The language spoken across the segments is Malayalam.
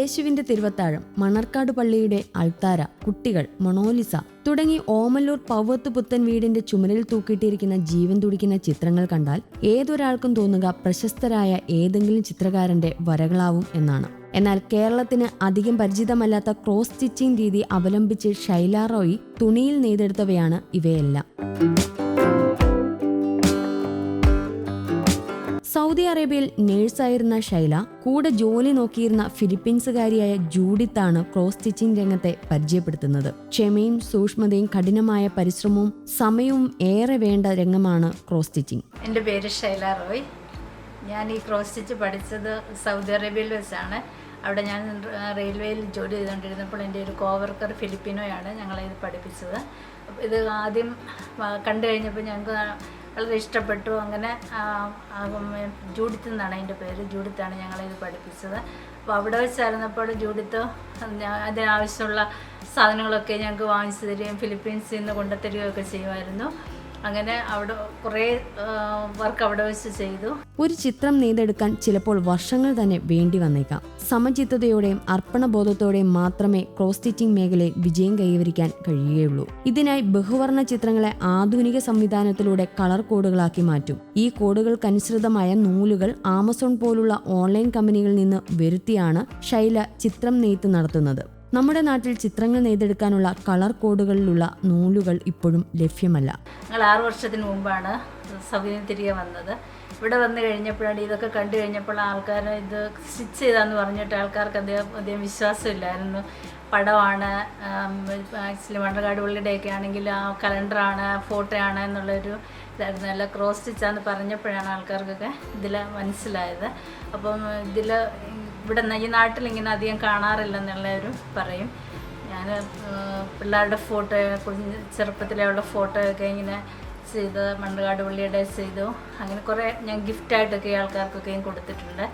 യേശുവിന്റെ തിരുവത്താഴം മണർക്കാട് പള്ളിയുടെ അൾത്താര കുട്ടികൾ മൊണോലിസ തുടങ്ങി ഓമല്ലൂർ പൗവത്ത് പുത്തൻ വീടിന്റെ ചുമരിൽ തൂക്കിയിട്ടിരിക്കുന്ന ജീവൻ തുടിക്കുന്ന ചിത്രങ്ങൾ കണ്ടാൽ ഏതൊരാൾക്കും തോന്നുക പ്രശസ്തരായ ഏതെങ്കിലും ചിത്രകാരന്റെ വരകളാവും എന്നാണ്. എന്നാൽ കേരളത്തിന് അധികം പരിചിതമല്ലാത്ത ക്രോസ് സ്റ്റിച്ചിങ് രീതി അവലംബിച്ച് ഷൈല റോയി തുണിയിൽ നെയ്തെടുത്തവയാണ് ഇവയെല്ലാം. സൗദി അറേബ്യയിൽ നേഴ്സായിരുന്ന ശൈല കൂടെ ജോലി നോക്കിയിരുന്ന ഫിലിപ്പീൻസുകാരിയായ ജൂഡിത്താണ് ക്രോസ് സ്റ്റിച്ചിങ് രംഗത്തെ പരിചയപ്പെടുത്തുന്നത്. ക്ഷമയും സൂക്ഷ്മതയും കഠിനമായ പരിശ്രമവും സമയവും ഏറെ വേണ്ട രംഗമാണ് ക്രോസ് സ്റ്റിച്ചിങ്. എന്റെ പേര് ശൈല റോയ്. ഞാൻ ഈ ക്രോസ് സ്റ്റിച്ച് പഠിച്ചത് സൗദി അറേബ്യയിൽ വെച്ചാണ്. അവിടെ ഞാൻ റെയിൽവേയിൽ ജോലി ചെയ്തുകൊണ്ടിരുന്നപ്പോൾ എന്റെ ഒരു കോവർക്കർ ഫിലിപ്പിനോയാണ് ഞങ്ങളെ ഇത് പഠിപ്പിച്ചത്. ഇത് ആദ്യം കണ്ടു കഴിഞ്ഞപ്പോൾ ഞങ്ങൾക്ക് വളരെ ഇഷ്ടപ്പെട്ടു. അങ്ങനെ ജൂഡിത്ത് എന്നാണ് അതിന്റെ പേര്. ജൂഡിത്താണ് ഞങ്ങളെ ഇത് പഠിപ്പിച്ചത്. അപ്പോൾ അവിടെ വെച്ചായിരുന്നപ്പോൾ ജൂഡിത്ത് അതിനാവശ്യമുള്ള സാധനങ്ങളൊക്കെ ഞങ്ങൾക്ക് വാങ്ങിച്ചു തരികയും ഫിലിപ്പീൻസിൽ നിന്ന് കൊണ്ടുത്തരികയൊക്കെ ചെയ്യുമായിരുന്നു. അങ്ങനെ അവിടെ കുറേ വർക്ക് അവിടെ വെച്ച് ചെയ്തു. ഒരു ചിത്രം നെയ്തെടുക്കാൻ ചിലപ്പോൾ വർഷങ്ങൾ തന്നെ വേണ്ടി വന്നേക്കാം. സമചിത്തതയോടെയും അർപ്പണബോധത്തോടെയും മാത്രമേ ക്രോസ് സ്റ്റിച്ചിങ് മേഖലയിൽ വിജയം കൈവരിക്കാൻ കഴിയുകയുള്ളൂ. ഇതിനായി ബഹുവർണ ചിത്രങ്ങളെ ആധുനിക സംവിധാനത്തിലൂടെ കളർ കോഡുകളാക്കി മാറ്റും. ഈ കോഡുകൾക്കനുസൃതമായ നൂലുകൾ ആമസോൺ പോലുള്ള ഓൺലൈൻ കമ്പനികളിൽ നിന്ന് വരുത്തിയാണ് ശൈല ചിത്രം നെയ്ത്ത് നടത്തുന്നത്. നമ്മുടെ നാട്ടിൽ ചിത്രങ്ങൾ നെയ്തെടുക്കാനുള്ള കളർ കോഡുകളിലുള്ള നൂലുകൾ ഇപ്പോഴും ലഭ്യമല്ല. ഞങ്ങൾ ആറു വർഷത്തിന് മുമ്പാണ് സൗകര്യം തിരികെ വന്നത്. ഇവിടെ വന്നു കഴിഞ്ഞപ്പോഴാണ് ഇതൊക്കെ കണ്ടു കഴിഞ്ഞപ്പോൾ ആൾക്കാർ ഇത് സ്റ്റിച്ച് ചെയ്താന്ന് പറഞ്ഞിട്ട് ആൾക്കാർക്ക് അദ്ദേഹം അദ്ദേഹം വിശ്വാസമില്ലായിരുന്നു. പടമാണ് ആക്ച്വലി വണ്ടർകാട് ഒക്കെ ആണെങ്കിൽ ആ കലണ്ടറാണ് ഫോട്ടോ ആണ് എന്നുള്ളൊരു ഇതായിരുന്നു. അല്ല ക്രോസ് സ്റ്റിച്ചാന്ന് പറഞ്ഞപ്പോഴാണ് ആൾക്കാർക്കൊക്കെ ഇതിൽ മനസ്സിലായത്. അപ്പം ഇതിൽ ഇവിടെ ഈ നാട്ടിൽ ഇങ്ങനെ അധികം കാണാറില്ലെന്നുള്ളവരും പറയും. ഞാൻ പിള്ളേരുടെ ഫോട്ടോ കുഞ്ഞ് ചെറുപ്പത്തിലുള്ള ഉള്ള ഫോട്ടോയൊക്കെ ഇങ്ങനെ ചെയ്ത് മണ്ണുകാട് പള്ളിയുടെ ചെയ്തു. അങ്ങനെ കുറേ ഞാൻ ഗിഫ്റ്റായിട്ടൊക്കെ ആൾക്കാർക്കൊക്കെയും കൊടുത്തിട്ടുണ്ട്.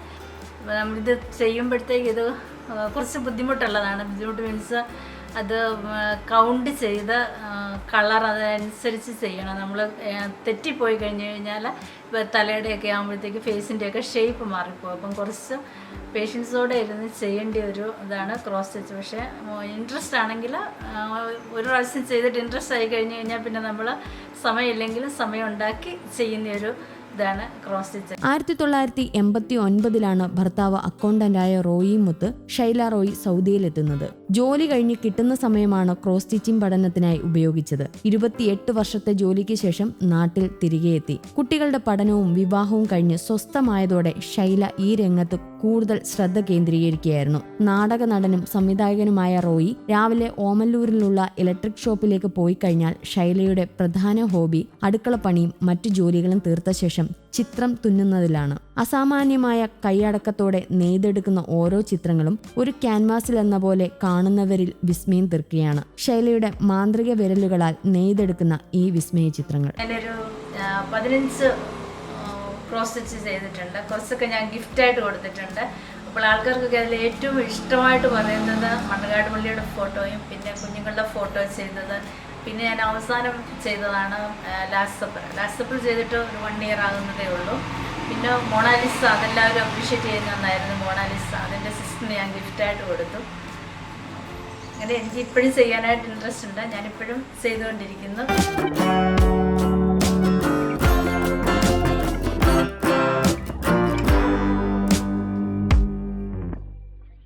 നമ്മളിത് ചെയ്യുമ്പോഴത്തേക്ക് ഇത് കുറച്ച് ബുദ്ധിമുട്ടുള്ളതാണ്. ബുദ്ധിമുട്ട് മീൻസ് അത് കൗണ്ട് ചെയ്ത് കളർ അതനുസരിച്ച് ചെയ്യണം. നമ്മൾ തെറ്റിപ്പോയി കഴിഞ്ഞ് കഴിഞ്ഞാൽ ഇപ്പോൾ തലയുടെയൊക്കെ ആകുമ്പോഴത്തേക്ക് ഫേസിന്റെയൊക്കെ ഷേപ്പ് മാറിപ്പോകും. അപ്പം കുറച്ച് പേഷ്യൻസോടെ ഇരുന്ന് ചെയ്യേണ്ട ഒരു ഇതാണ് ക്രോസ് സ്റ്റിച്ച്. പക്ഷേ ഇൻട്രസ്റ്റ് ആണെങ്കിൽ ഒരു പ്രാവശ്യം ചെയ്തിട്ട് ഇൻട്രസ്റ്റ് ആയി കഴിഞ്ഞ് കഴിഞ്ഞാൽ പിന്നെ നമ്മൾ സമയമില്ലെങ്കിലും സമയം ഉണ്ടാക്കി ചെയ്യുന്ന ഒരു ഇതാണ് ക്രോസ് സ്റ്റിച്ച് ആയിരത്തി തൊള്ളായിരത്തി എൺപത്തി ഒൻപതിലാണ് ഭർത്താവ് അക്കൗണ്ടന്റായ റോയി മുത്ത് ഷൈല റോയി സൗദിയിലെത്തുന്നത്. ജോലി കഴിഞ്ഞ് കിട്ടുന്ന സമയമാണ് ക്രോസ് സ്റ്റിച്ചിങ് പഠനത്തിനായി ഉപയോഗിച്ചത്. ഇരുപത്തിയെട്ട് വർഷത്തെ ജോലിക്ക് ശേഷം നാട്ടിൽ തിരികെ എത്തി കുട്ടികളുടെ പഠനവും വിവാഹവും കഴിഞ്ഞ് സ്വസ്ഥമായതോടെ ഷൈല ഈ രംഗത്ത് കൂടുതൽ ശ്രദ്ധ കേന്ദ്രീകരിക്കുകയായിരുന്നു. നാടക നടനും സംവിധായകനുമായ റോയി രാവിലെ ഓമല്ലൂരിലുള്ള ഇലക്ട്രിക് ഷോപ്പിലേക്ക് പോയി കഴിഞ്ഞാൽ ശൈലയുടെ പ്രധാന ഹോബി അടുക്കളപ്പണിയും മറ്റു ജോലികളും തീർത്ത ശേഷം ചിത്രം തുന്നുന്നതിലാണ്. അസാമാന്യമായ കൈയടക്കത്തോടെ നെയ്തെടുക്കുന്ന ഓരോ ചിത്രങ്ങളും ഒരു ക്യാൻവാസിൽ എന്ന പോലെ കാണുന്നവരിൽ വിസ്മയം തീർക്കുകയാണ്. ശൈലയുടെ മാന്ത്രിക വിരലുകളാൽ നെയ്തെടുക്കുന്ന ഈ വിസ്മയ ചിത്രങ്ങൾ. പതിനഞ്ച് ക്രോസ് സ്റ്റിച്ച് ചെയ്തിട്ടുണ്ട്. കുറച്ചൊക്കെ ഞാൻ ഗിഫ്റ്റ് ആയിട്ട് കൊടുത്തിട്ടുണ്ട്. അപ്പോൾ ആൾക്കാർക്കൊക്കെ അതിൽ ഏറ്റവും ഇഷ്ടമായിട്ട് പറയുന്നത് മണ്ണുകാട് പള്ളിയുടെ ഫോട്ടോയും പിന്നെ കുഞ്ഞുങ്ങളുടെ ഫോട്ടോ ചെയ്തത്. പിന്നെ ഞാൻ അവസാനം ചെയ്തതാണ് ലാസ്റ്റ് സപ്പർ ലാസ്റ്റ് സപ്പർ ചെയ്തിട്ട് ഒരു വൺ ഇയർ ആകുന്നതേ ഉള്ളൂ. പിന്നെ മൊണാലിസ അതെല്ലാവരും അപ്രീഷിയേറ്റ് ചെയ്യുന്ന ഒന്നായിരുന്നു മൊണാലിസ. അതിന്റെ സിസ്റ്ററിന് ഞാൻ ഗിഫ്റ്റായിട്ട് കൊടുത്തു. അങ്ങനെ എനിക്ക് ഇപ്പോഴും ചെയ്യാനായിട്ട് ഇൻട്രസ്റ്റ് ഉണ്ട്. ഞാനിപ്പോഴും ചെയ്തുകൊണ്ടിരിക്കുന്നു.